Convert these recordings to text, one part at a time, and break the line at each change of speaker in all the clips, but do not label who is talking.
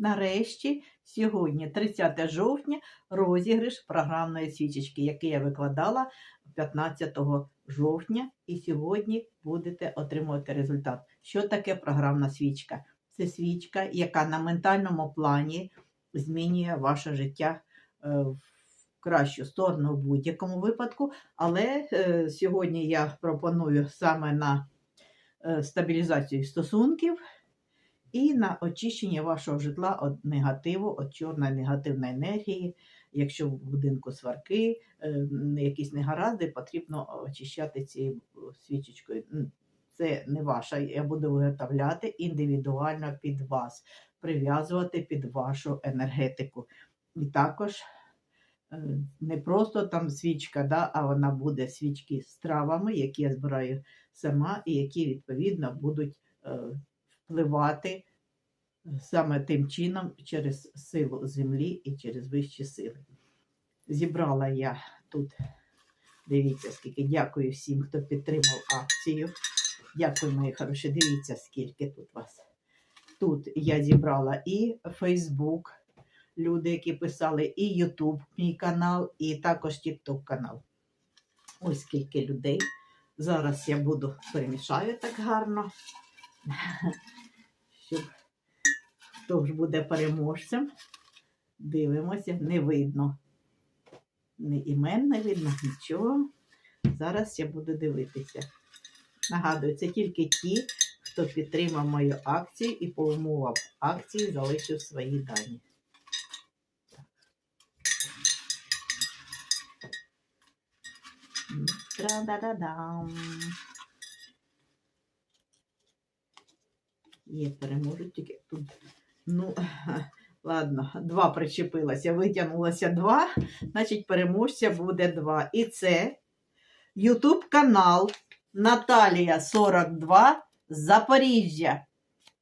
нарешті, сьогодні, 30 жовтня, розіграш програмної свічечки, який я викладала 15 жовтня. І сьогодні будете отримувати результат. Що таке програмна свічка? Це свічка, яка на ментальному плані змінює ваше життя е, в кращу сторону в будь-якому випадку. Але е, сьогодні я пропоную саме на е, стабілізацію стосунків і на очищення вашого житла від негативу, від чорної негативної енергії. Якщо в будинку сварки, е, якісь негаразди, потрібно очищати цією е, свічечкою. Це не ваша, я буду виготовляти індивідуально під вас, прив'язувати під вашу енергетику. І також е, не просто там свічка, да, а вона буде свічки з травами, які я збираю сама, і які відповідно будуть впливати саме тим чином через силу землі і через вищі сили. Зібрала я тут, дивіться, скільки дякую всім, хто підтримав акцію. Дякую, мої хороші. Дивіться, скільки тут вас. Тут я зібрала і Facebook, люди, які писали, і YouTube, мій канал, і також TikTok канал. Ось скільки людей. Зараз я буду перемішаю так гарно, щоб хто ж буде переможцем. Дивимося, не видно. Ні імен не видно, нічого. Зараз я буду дивитися. Нагадую, це тільки ті, хто підтримав мою акцію і по умовам акції залишив свої дані. Тра-да-да-дам. Є, переможуть тільки тут. Ну, ладно, два причепилося, витягнулося два, значить переможця буде два. І це YouTube канал Наталія 42 з Запоріжжя.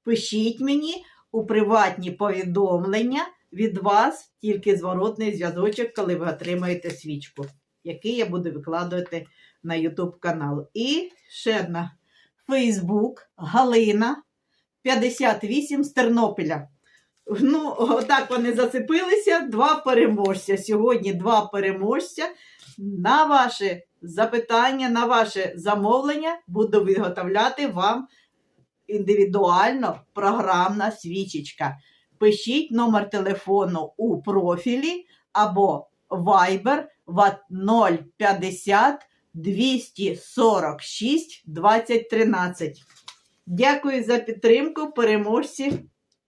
Пишіть мені у приватні повідомлення від вас тільки зворотний зв'язочок, коли ви отримаєте свічку, який я буду викладувати на YouTube канал. І ще одна Facebook Галина 58 з Тернополя. Ну, отак вони зацепилися. Два переможця. Сьогодні два переможця. На ваше запитання, на ваше замовлення буду виготовляти вам індивідуально програмна свічечка. Пишіть номер телефону у профілі або Viber в 050 246 2013. Дякую за підтримку, переможці.